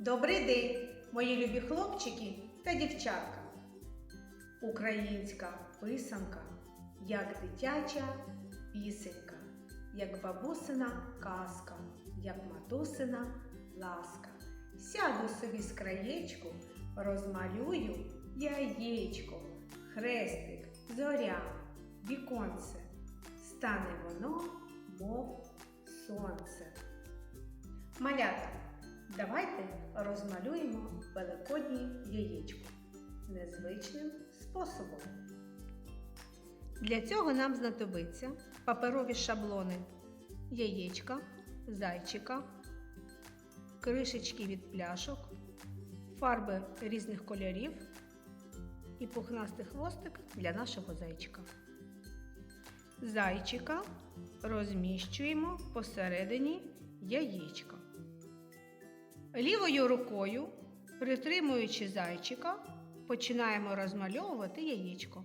Добрий день, мої любі хлопчики та дівчатка. Українська писанка, як дитяча пісенька, як бабусина казка, як матусина ласка. Сяду собі з краєчку, розмалюю яєчко, хрестик, зоря, віконце. Стане воно, мов сонце. Малята, давайте розмалюємо великоднє яєчко незвичним способом. Для цього нам знадобиться паперові шаблони яєчка, зайчика, кришечки від пляшок, фарби різних кольорів і пухнастий хвостик для нашого зайчика. Зайчика розміщуємо посередині яєчка. Лівою рукою, притримуючи зайчика, починаємо розмальовувати яєчко.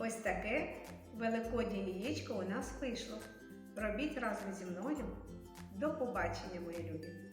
Ось таке великоднє яєчко у нас вийшло. Робіть разом зі мною. До побачення, мої любі!